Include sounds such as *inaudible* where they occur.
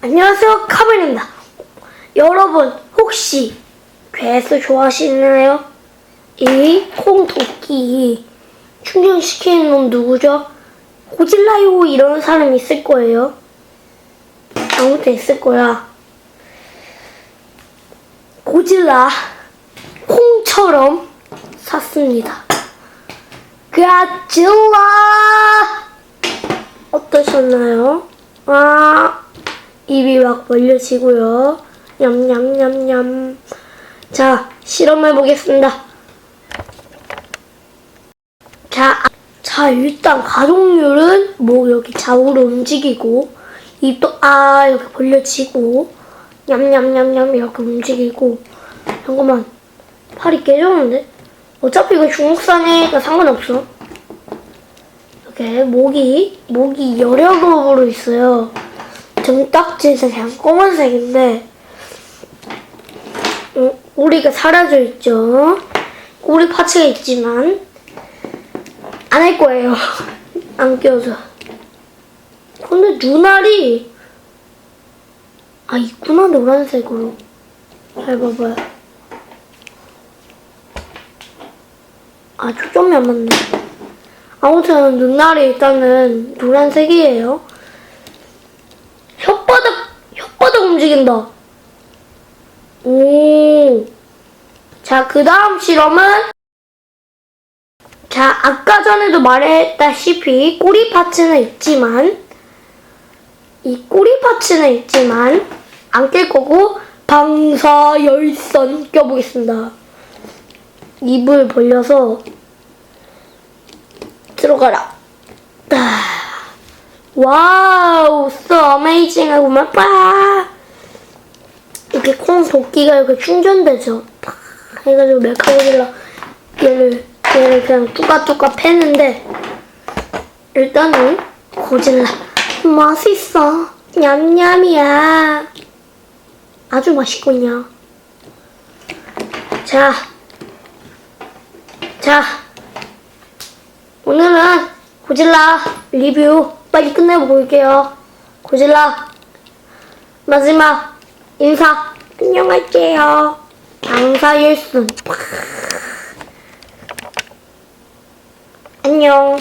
안녕하세요, 카멜입니다. 여러분, 혹시 괴수 좋아하시나요? 이 콩도끼 충전시키는 놈 누구죠? 고질라요 이런 사람 있을 거예요. 아무튼 있을 거야. 고질라 콩처럼 샀습니다. 가질라 어떠셨나요? 아 입이 막 벌려지고요. 냠냠냠냠. 자 실험해 보겠습니다. 자, 아- 자 일단 가동률은 뭐 여기 좌우로 움직이고 입도 아 이렇게 벌려지고 냠냠냠냠 이렇게 움직이고 잠깐만 팔이 깨졌는데 어차피 이거 중국산이니까 상관없어 이렇게 목이 목이 여러 그룹으로 있어요 등딱지는 그냥 검은색인데 음, 꼬리가 사라져 있죠 꼬리 파츠가 있지만 안 할 거예요. *laughs* 안 껴서. 근데 눈알이 아 있구나 노란색으로. 잘 봐봐요. 아 초점이 안 맞네. 아무튼 눈알이 일단은 노란색이에요. 움직인다. 오. 자, 그 다음 실험은 자, 아까 전에도 말했다시피 꼬리 파츠는 있지만 이 꼬리 파츠는 있지만 안 낄 거고 방사 열선 껴보겠습니다. 입을 벌려서 들어가라. 아, 와우, so amazing 하고만 빠 이렇게 콩 도끼가 이렇게 충전되죠. 팍 해가지고 멜카고릴라 얘를 얘를 그냥 뚜까뚜까 패는데 일단은 고질라. 맛있어. 냠냠이야. 아주 맛있군요. 자, 자. 오늘은 고질라 리뷰 빨리 끝내볼게요. 고질라 마지막 인사 안녕할게요. 방사일순. 안녕